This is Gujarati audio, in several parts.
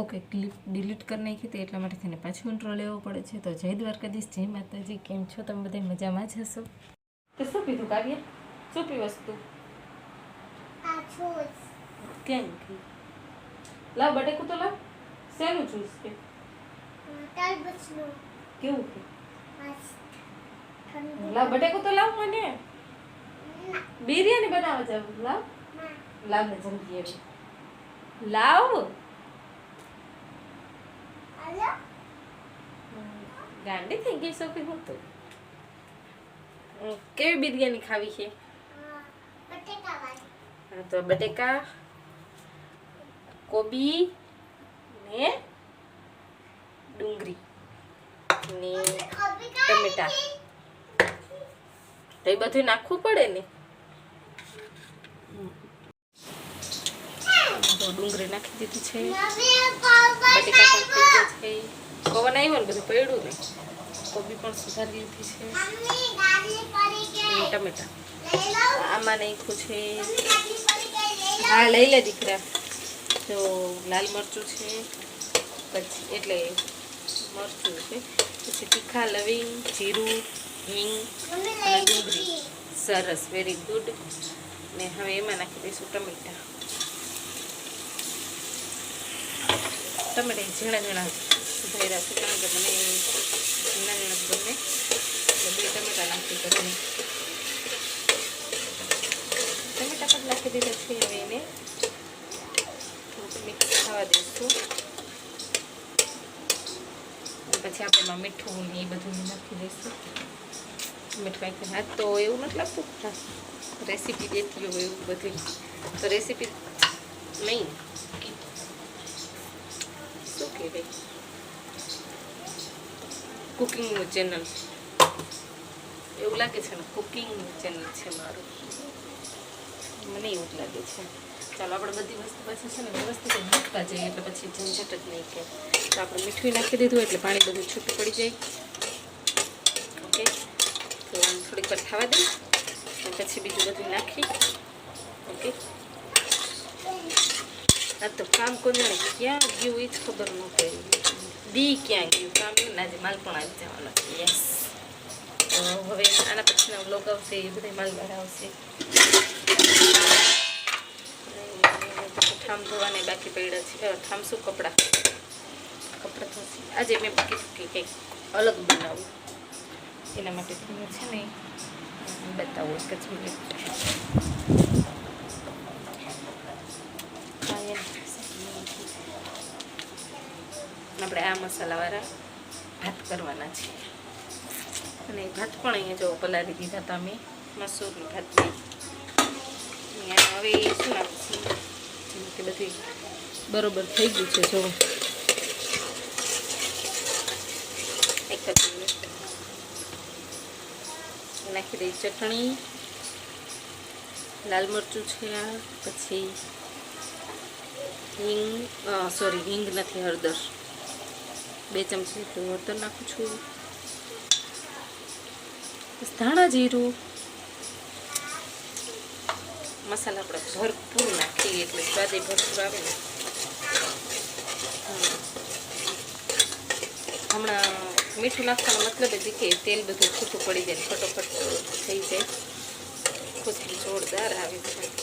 કોકે ક્લિપ ડિલીટ કરી નાખી હતી એટલા માટે તેને પાછું ઇન્ટ્રો લેવો પડે છે. તો જય દ્વારકાધીશ જય માતાજી. કેમ છો તમે બધા મજામાં જ હશો? તો શું પીધું કાવ્ય? શું પી વસ્તુ કેમ લાવ બટેકું તો લાવ. શેનું જ્યુસ કે? કેવું કે? લાવ બટેકું તો લાવ મને. બિરયાની બનાવવા જાવ. લાવ. લાવ ને જલ્દી લાવ. ગાંડી થઈ ગઈ સોફી હું તો કેવી બિરયાની ખાવી છે હા, તો બટેકા કોબી ને ડુંગળી ને ટમેટા તો એ બધું નાખવું પડે ને હમ. તો ડુંગળી નાખી દીધી છે. બટેકા પણ થઈ છે. પવન આવ્યો ને બધું પડ્યું ને કોબી પણ સુધારી લીધી છે. ટમેટા. આમાં નાખ્યું છે. હા લઈ લે દીકરા. તો લાલ મરચું છે પછી એટલે મરચું છે. પછી તીખા લવિંગ જીરું હિંગ અને ડુંગળી. સરસ વેરી ગુડ ને હવે એમાં નાખી દઈશું ટમેટા. ટમેટા ઝીણા ઝીણા સુધાર્યા છે કારણ કે મને ઝીણા ઝીણા જ ગમે એટલે બે ટમેટા નાખી કરીને ટમેટા પણ નાખી દીધા છે હવે એને થોડુંક મિક્સ થવા દઈશું અને પછી આપણે એમાં મીઠું ને એ બધું નાખી દઈશું મીઠું નાખી હા તો એવું નથી લાગતું રેસીપી દેતી હોય એવું બધું તો રેસીપી નહીં શું કહેવાય કુકિંગનું ચેનલ એવું લાગે છે ને કુકિંગનું ચેનલ છે મારું મને એવું જ લાગે છે ચાલો આપણે બધી વસ્તુ પાછી છે ને વ્યવસ્થિત જ મૂકતા જઈએ એટલે પછી ઝંઝટ જ નહીં કે તો આપણે મીઠું નાખી દીધું એટલે પાણી બધું છૂટું પડી જાય ઓકે તો આમ થોડીક વાર થવા દઈ અને પછી બીજું બધું નાખી ઓકે આ તો કામ કોને ક્યાં ગયું એ જ ખબર ન પડી. દી ક્યાં ગયું? કામ ને આજે માલ પણ આવી જવાનો યસ હવે આના પછીના આવશે, એ બધા માલ બહાર આવશે. ઠામ ધોવાને બાકી પડ્યા છે. ઠામ શું કપડાં. કપડાં ધોશે. આજે મેં કીધું કે કંઈક અલગ બનાવું. એના માટે છે ને. બતાવું એક જ મિનિટ આપણે આ મસાલાવાળા ભાત કરવાના છે અને ભાત પણ અહીંયા જો પલાળી દીધા હતા અમે મસૂરનો ભાત હવે શું નાખીશું કે બધી બરોબર થઈ ગયું છે જો એક જ નાખી દઈ ચટણી. લાલ મરચું છે આ, પછી હિંગ સોરી હિંગ નથી હળદર. બે ચમચી જેટલું હળદર નાખું છું. ધાણા જીરું. મસાલા આપણે ભરપૂર નાખીએ એટલે સ્વાદે ભરપૂર આવે ને. હમણાં મીઠું નાખવાનો મતલબ જ કે તેલ બધું છૂટું પડી જાય ફટોફટ થઈ જાય. ખુશબુ જોરદાર આવે છે.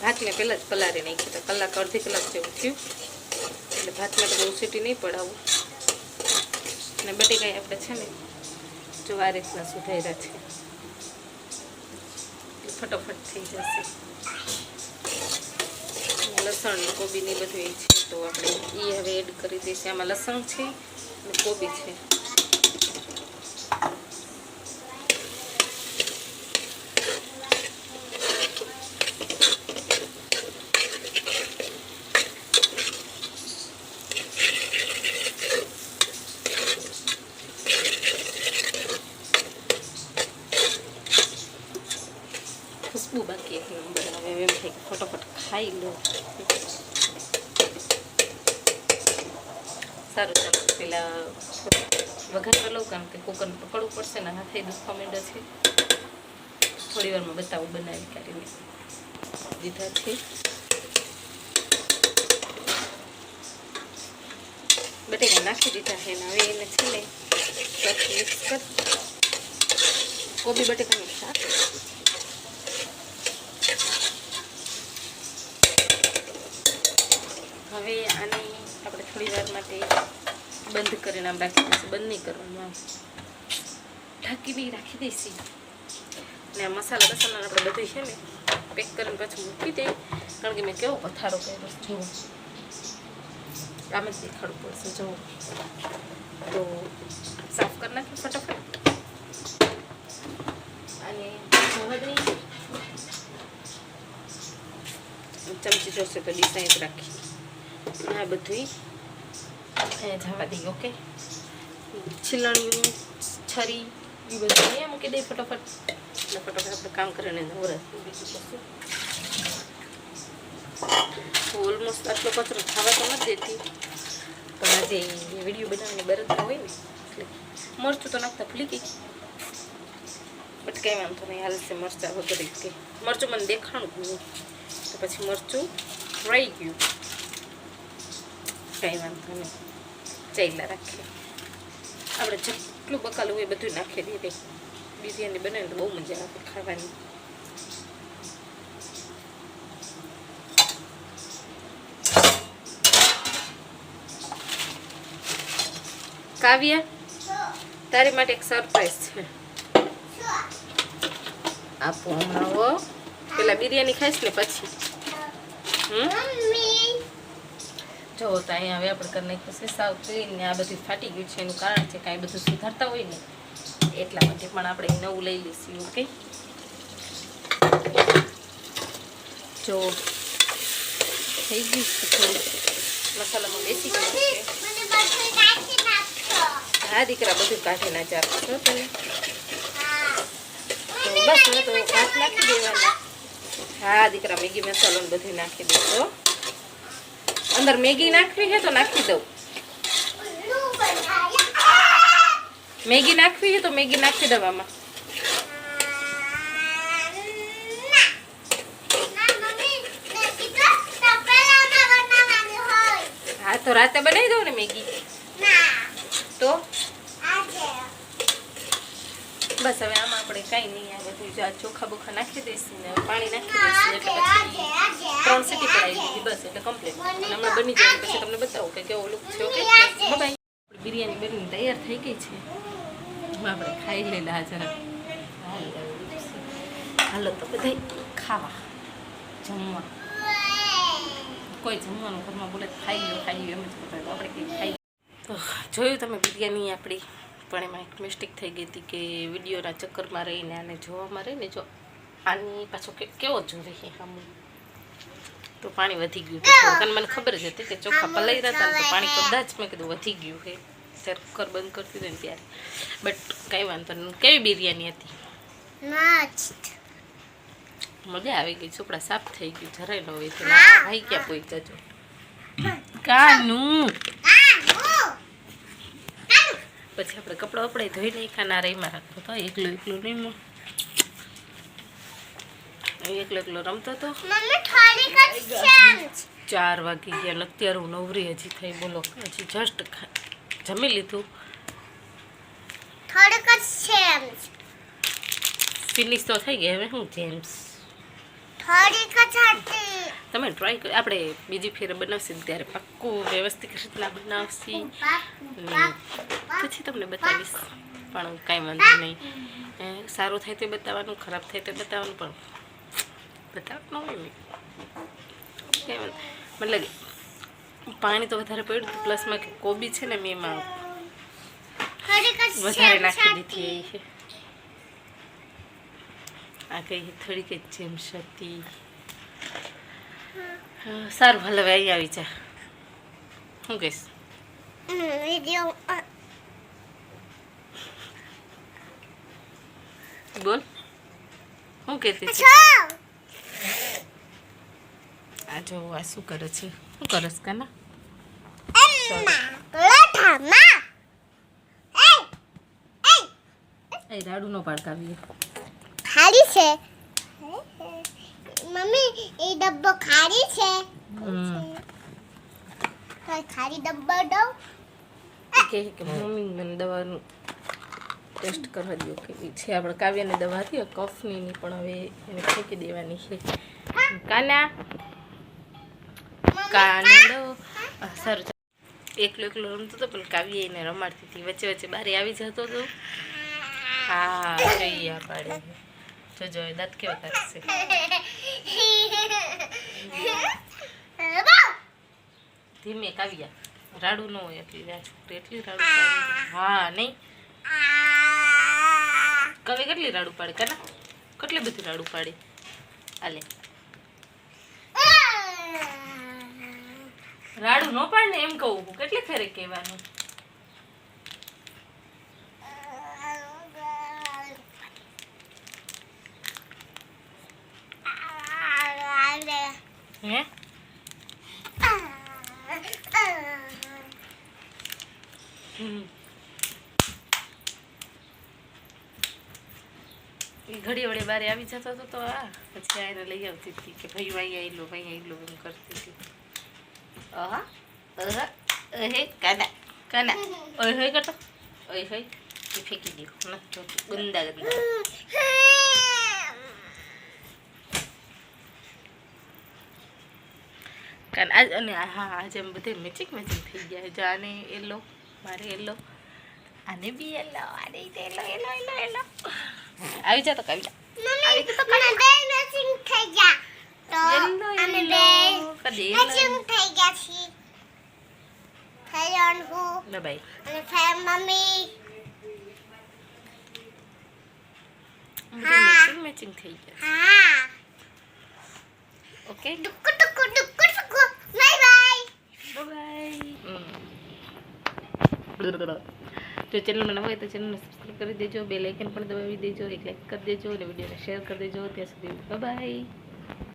ભાત મેં પહેલાં જ પલાળી નાખી તો કલાક અડધી કલાક જેવું થયું. એટલે ભાતમાં તો બહુ સીટી નહીં પડાવું. અને બટેકાઈ આપણે છે ને જો આ રીતના સુધાર્યા છે. ફટોફટ થઈ જશે. લસણ, કોબીની બધું એ છે. તો આપણે એ હવે એડ કરી દઈશું. આમાં લસણ છે અને કોબી છે ખુશ્બુ બાકી એક નંબર આવે એમ થાય કે ફટોફટ ખાઈ લો. સારું, ચાલો, પેલા વઘાર લઉં કારણ કે કુકર પકડવું પડશે ને, હાથે દુખવા માંડે છે. થોડી વારમાં બતાવું બનાવી કરીને દીધા છે. બટેકા નાખી દીધા છે હવે એને છે ને કોબી બટેકાનું શાક હવે આને આપણે થોડી વાર માટે બંધ કરીને આમ રાખી દઈશું બંધ નહીં કરવાનું આમ ઢાંકી બી રાખી દઈશી. ને આ મસાલા બસાલા આપણે બધું છે ને પેક કરીને પાછું મૂકી દઈએ. કારણ કે મેં કેવો પથારો કર્યો છે, જુઓ. આમ જ દેખાડવું પડશે, જુઓ. તો સાફ કરી નાખીએ ફટાફટ. અને જવા દઈએ ચમચી જોશે તો ડિસાઈડ રાખી આ બધું અહીંયા જવા દઈએ ઓકે? છીલણિયું છરી એ બધું અહીંયા મૂકી દઈએ ફટાફટ. એટલે ફટાફટ આપણે કામ કરીને નવરાશ બીજું કશું ઓલમોસ્ટ આટલો કચરો ખાવા તો નથી દેતી. પણ આજે વીડિયો બનાવવાની બરતરા હોય ને એટલે મરચું તો નાખતા ભૂલી ગઈ. બટ કંઈ વાંધો નહીં હાલશે મરચાં વગર કે. મરચું મને દેખાણું ગયું તો પછી મરચું રહી ગયું. કંઈ વાંધો નહીં. ચાલ્યા રાખીએ. આપણે જેટલું બકાલું હોય બધું નાખી દઈએ બિરયાની બનાવીને બહુ મજા આવે ખાવાની. કાવ્ય, તારી માટે એક સરપ્રાઈઝ છે. આપો હમણાં પેલા બિરયાની ખાઈશ ને પછી. હમ? જો, તો અહીંયા હવે આપણે કરી છે સાવ ક્લીન ને આ બધું ફાટી ગયું છે, એનું કારણ છે કાંઈ બધું સુધારતા હોય ને, એટલા માટે પણ આપણે નવું લઈ લઈશું, ઓકે? જો, થઈ ગયું છે મસાલામાં બેસી ગયું છે. હા, દીકરા, બધું કાઢી ના છો તમે? બસ, હવે તો કાચ નાખી દેવાના. હા, દીકરા, મેગી મસાલો બધું નાખી દેજો. અંદર મેગી નાખવી છે તો નાખી દઉં. મેગી નાખવી છે તો મેગી નાખી દઉં હા, તો રાતે બનાવી દઉં ને મેગી? તો? બસ હવે આમાં આપણે કાંઈ નહીં, આ બધું ચોખા બોખા નાખી દઈશું ને પાણી નાખી દઈશું, એટલે ત્રણ સીટી પડાવી દીધી બસ એટલે કમ્પ્લીટ અને હમણાં બની જાય પછી તમને બતાવું કે કેવો લુક છે ઓકે બાય બિરયાની બની તૈયાર થઈ ગઈ છે. આપણે ખાઈ લેલા જરા. હાલો, તો બધા ખાવા. જમવા. કોઈ જમવાનું ઘરમાં બોલે ખાઈ લો ખાઈ લો એમ જ કરતા આપણે કંઈક ખાઈ તો જોયું તમે બિરયાની આપણી? પણ એમાં એક મિસ્ટેક થઈ ગઈ હતી કે વિડીયોના ચક્કરમાં રહીને આને જોવામાં રહીને જો આની પાછો કે કેવો જો રહી આમ. તો પાણી વધી ગયું હતું. મને ખબર જ હતી કે ચોખા પલાઈ રહ્યા હતા તો પાણી કદાચ મેં કીધું વધી ગયું કે ત્યારે કુકર બંધ કરતી હતી ને ત્યારે. બટ કંઈ વાંધો નહીં. કેવી બિરયાની હતી? મજા આવી ગઈ. ચોપડા સાફ થઈ ગયું. જરાય ન હોય તો. ભાઈ ક્યાં પોઈ જજો? કાનું! પછી આપણે કપડાં વપડાય ધોઈ નાખ્યા ના રહીમાં રાખતો હતો એકલો એકલો નહીં એકલો એકલો રમતો હતો ચાર વાગી ગયા ને અત્યારે હું નવરી હજી થઈ બોલો. હજી જસ્ટ જમી લીધું. ફિનિશ તો થઈ ગઈ. હવે હું જેમ્સ? તમે ટ્રાય કરી આપણે બીજી ફેર બનાવશી ત્યારે પાક્કું વ્યવસ્થિત રીતના બનાવશી. પછી તમને બતાવીશ પણ કાંઈ વાંધો નહીં. સારું થાય તે બતાવવાનું ખરાબ થાય તે બતાવવાનું પણ બતાવવાનું હોય કાંઈ વાંધો મતલબ પાણી તો વધારે પડ્યું હતું પ્લસમાં કોબી છે ને મેં એમાં વધારે નાખી દીધી છે. આ કઈ થોડીક જ જેમ હતી સારું હાલ હવે અહીં આવી જા શું કહીશ બોલ શું કહેતી છે આ જો આ શું કરે છે શું કરસ કાના એ રાડુ નો પાડકાવીએ ખાલી છે? મમ્મી એ ડબ્બો ખાલી છે? ખારી ડબ્બો દઉં? કે કે મમ્મી મને દવાનું ટેસ્ટ કરવા દો કેવી છે આપણે કાવ્યને દવા હતી કફની ની પણ હવે એને ફેંકી દેવાની છે. કાના? કાનડો આ, સારું એકલો એકલો રમતો હતો પણ કાવ્ય એને રમાડતી હતી. વચ્ચે વચ્ચે બારે આવી જતો હતો. હા જોઈએ આ પાડે. જોજો દાંત કેવા કાઢશે ધીમે કાવ્યા રાડું ન હોય એટલી આ છોકરી એટલી રાડું હા, નહીં. કવે કેટલી રાડું પાડે? કના? કેટલી બધી રાડું પાડે? આલે. રાડું ન પાડ ને એમ કહું કેટલી ફેરે કહેવાનું? હે? ઘડી વડે બારે આવી જતો હતો તો આ. પછી આને એને લઈ આવતી હતી કે ભાઈ ભાઈ આવી લો ભાઈ આવી લો એમ કરતી હતી. અહા અહા અહે કાના કાના. ઓય હોય કરતો ઓય હોય ફેંકી દીધું. ન જોતું ગંદા ગંદા કારણ આજ અને આ- હા આજે એમ બધે મેચિંગ મેચિંગ થઈ ગયા જો આને એલો મારે એલો આને બી એલો આને એલો એલો એલો એલો આવી જા તો આવી જા આવી જા તો મને બે મેચિંગ થઈ ગયા તો Yellow, અમે બે yellow. કદી yellow. મેચિંગ થઈ ગયા છીએ થઈ જવાનું હું લે ભાઈ અને ફેર મમ્મી મેચિંગ મેચિંગ થઈ ગયા હા ઓકે ડુક્કુ ડુક્કુ ડુક્કુ ડુક્કુ બાય બાય જો ચેનલમાં નવા હોય તો ચેનલને સબસ્ક્રાઈબ કરી દેજો બે લાઇકન પણ દબાવી દેજો એક લાઈક કરી દેજો અને વિડીયોને શેર કરી દેજો ત્યાં સુધી બાય